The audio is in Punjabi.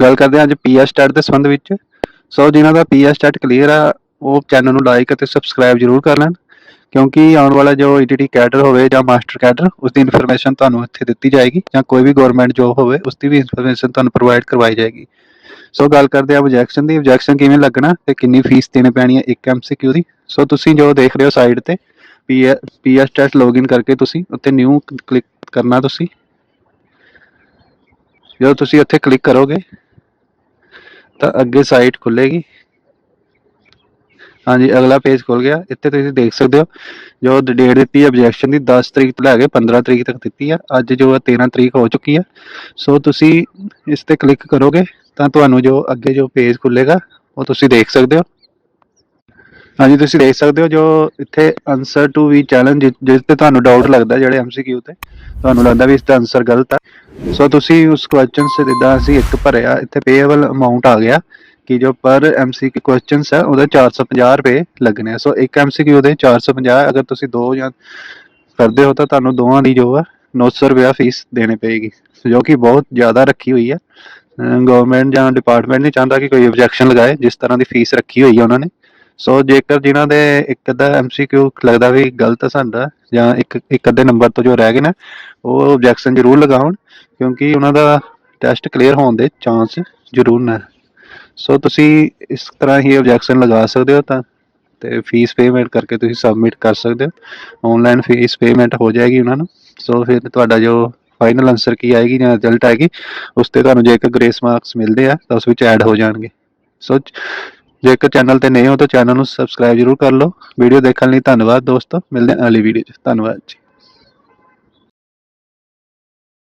ਗੱਲ ਕਰਦੇ ਹਾਂ ਅੱਜ ਪੀਐਸ ਟੈਟ ਦੇ ਸੰਬੰਧ ਵਿੱਚ। ਸੋ ਜਿਨ੍ਹਾਂ ਦਾ ਪੀਐਸ ਟੈਟ ਕਲੀਅਰ ਆ, ਉਹ ਚੈਨਲ ਨੂੰ ਲਾਈਕ ਅਤੇ ਸਬਸਕ੍ਰਾਈਬ ਜ਼ਰੂਰ ਕਰ ਲੈਣ। ਕਿਉਂਕਿ ਆਉਣ ਵਾਲਾ ਜੋ ਈਟੀਟੀ ਕੈਡਰ ਹੋਵੇ ਜਾਂ ਮਾਸਟਰ ਕੈਡਰ ਉਸ ਦੀ ਇਨਫੋਰਮੇਸ਼ਨ ਤੁਹਾਨੂੰ ਇੱਥੇ ਦਿੱਤੀ ਜਾਏਗੀ ਜਾਂ ਕੋਈ ਵੀ ਗਵਰਨਮੈਂਟ ਜੋਬ ਹੋਵੇ, ਉਸ ਦੀ ਵੀ ਇਨਫੋਰਮੇਸ਼ਨ ਤੁਹਾਨੂੰ ਪ੍ਰੋਵਾਈਡ ਕਰਵਾਈ ਜਾਏਗੀ। ਸੋ ਗੱਲ ਕਰਦੇ ਆ ਆਬਜੈਕਸ਼ਨ ਦੀ। ਆਬਜੈਕਸ਼ਨ ਕਿਵੇਂ ਲੱਗਣਾ ਤੇ ਕਿੰਨੀ ਫੀਸ ਦੇਣੀ ਪੈਣੀ ਹੈ ਇੱਕ ਐਮਸੀਕਿਊ ਦੀ। ਸੋ ਤੁਸੀਂ ਜੋ ਦੇਖ ਰਹੇ ਹੋ ਸਾਈਡ ਤੇ ਪੀਐਸ ਟੈਟ ਲੌਗਇਨ ਕਰਕੇ ਤੁਸੀਂ ਉੱਤੇ ਨਿਊ ਕਲਿੱਕ ਕਰਨਾ ਤੁਸੀਂ। ਜਦੋਂ ਤੁਸੀਂ ਉੱਥੇ ਕਲਿੱਕ ਕਰੋਗੇ ਤਾਂ ਅੱਗੇ ਸਾਈਟ ਖੁੱਲੇਗੀ। ਹਾਂਜੀ, ਅਗਲਾ ਪੇਜ ਖੁੱਲ ਗਿਆ। ਇੱਥੇ ਤੁਸੀਂ ਦੇਖ ਸਕਦੇ ਹੋ, ਜੋ ਡੇਟ ਦਿੱਤੀ ਹੈ ਆਬਜੈਕਸ਼ਨ ਦੀ 10 ਤਰੀਕ ਤੋਂ ਲੈ ਕੇ 15 ਤਰੀਕ ਤੱਕ ਦਿੱਤੀ ਹੈ। ਅੱਜ ਜੋ ਹੈ 13 ਤਰੀਕ ਹੋ ਚੁੱਕੀ ਹੈ। ਸੋ ਤੁਸੀਂ ਇਸ ਤੇ ਕਲਿੱਕ ਕਰੋਗੇ, ਤਾਂ ਤੁਹਾਨੂੰ ਜੋ ਅੱਗੇ ਜੋ ਪੇਜ ਖੁੱਲੇਗਾ, ਉਹ ਤੁਸੀਂ ਦੇਖ ਸਕਦੇ ਹੋ। ਹਾਂਜੀ, ਤੁਸੀਂ ਦੇਖ ਸਕਦੇ ਹੋ ਜੋ ਇੱਥੇ ਆਨਸਰ ਟੂ ਵੀ ਚੈਲੰਜ ਜਿਸ ਤੇ ਤੁਹਾਨੂੰ ਡਾਊਟ ਲੱਗਦਾ ਜਿਹੜੇ ਐਮਸੀਕਿਊ ਤੇ, ਤੁਹਾਨੂੰ ਲੱਗਦਾ ਵੀ ਇਸ ਦਾ ਆਨਸਰ ਗਲਤ ਆ ਸੋ ਤੁਸੀਂ ਉਸ ਕੁਐਸਚਨ ਸੇ ਜਿੱਦਾਂ ਅਸੀਂ ਇੱਕ ਭਰਿਆ, ਇੱਥੇ ਪੇਏਬਲ ਅਮਾਉਂਟ ਆ ਗਿਆ ਕਿ ਜੋ ਪਰ ਐਮਸੀਕਿਊ ਕੁਐਸਚਨਸ ਹੈ ਉਹਦੇ 450 ਰੁਪਏ ਲੱਗਣੇ ਆ। ਸੋ ਇੱਕ ਐਮਸੀਕਿਊ ਦੇ 450 ਅਗਰ ਤੁਸੀਂ ਦੋ ਜਾਂ ਕਰਦੇ ਹੋ ਤਾਂ ਤੁਹਾਨੂੰ ਦੋਵਾਂ ਦੀ ਜੋ ਹੈ 900 ਰੁਪਇਆ ਫੀਸ ਦੇਣੀ ਪਏਗੀ। ਜੋ ਕਿ ਬਹੁਤ ਜ਼ਿਆਦਾ ਰੱਖੀ ਹੋਈ ਹੈ ਗਵਰਨਮੈਂਟ ਜਾਂ ਡਿਪਾਰਟਮੈਂਟ ਨਹੀਂ ਚਾਹੁੰਦਾ ਕਿ ਕੋਈ ਆਬਜੈਕਸ਼ਨ ਲਗਾਏ, ਜਿਸ ਤਰ੍ਹਾਂ ਦੀ ਫੀਸ ਰੱਖੀ ਹੋਈ ਹੈ ਉਹਨਾਂ ਨੇ। ਸੋ ਜੇਕਰ ਜਿਨ੍ਹਾਂ ਦੇ ਇੱਕ ਅੱਧਾ ਐਮਸੀਕਿਊ ਲੱਗਦਾ ਵੀ ਗਲਤ ਸਾਡਾ, ਜਾਂ ਇੱਕ ਇੱਕ ਅੱਧੇ ਨੰਬਰ ਤੋਂ ਜੋ ਰਹਿ ਗਏ ਨੇ, ਉਹ ਆਬਜੈਕਸ਼ਨ ਜ਼ਰੂਰ ਲਗਾਉਣ, ਕਿਉਂਕਿ ਉਹਨਾਂ ਦਾ ਟੈਸਟ ਕਲੀਅਰ ਹੋਣ ਦੇ ਚਾਂਸ ਜ਼ਰੂਰ ਨੇ। ਸੋ ਤੁਸੀਂ ਇਸ ਤਰ੍ਹਾਂ ਹੀ ਆਬਜੈਕਸ਼ਨ ਲਗਾ ਸਕਦੇ ਹੋ ਤਾਂ, ਤੇ ਫੀਸ ਪੇਮੈਂਟ ਕਰਕੇ ਤੁਸੀਂ ਸਬਮਿਟ ਕਰ ਸਕਦੇ ਹੋ। ਆਨਲਾਈਨ ਫੀਸ ਪੇਮੈਂਟ ਹੋ ਜਾਏਗੀ ਉਹਨਾਂ ਨੂੰ। ਸੋ ਫਿਰ ਤੁਹਾਡਾ ਜੋ ਫਾਈਨਲ ਆਨਸਰ ਕੀ ਆਏਗੀ ਜਾਂ ਰਿਜ਼ਲਟ ਆਏਗੀ, ਉਸ ਤੇ ਤੁਹਾਨੂੰ ਜੇਕਰ ਗ੍ਰੇਸ ਮਾਰਕਸ ਮਿਲਦੇ ਆ, ਤਾਂ ਉਸ ਵਿੱਚ ਐਡ ਹੋ ਜਾਣਗੇ। ਸੋ ਜੇਕਰ ਚੈਨਲ ਤੇ ਨਏ ਹੋ ਤਾਂ ਚੈਨਲ ਨੂੰ ਸਬਸਕ੍ਰਾਈਬ ਜ਼ਰੂਰ ਕਰ ਲਓ। ਵੀਡੀਓ ਦੇਖਣ ਲਈ ਧੰਨਵਾਦ ਦੋਸਤੋ। ਮਿਲਦੇ ਹਾਂ ਅਗਲੀ ਵੀਡੀਓ 'ਚ। ਧੰਨਵਾਦ ਜੀ।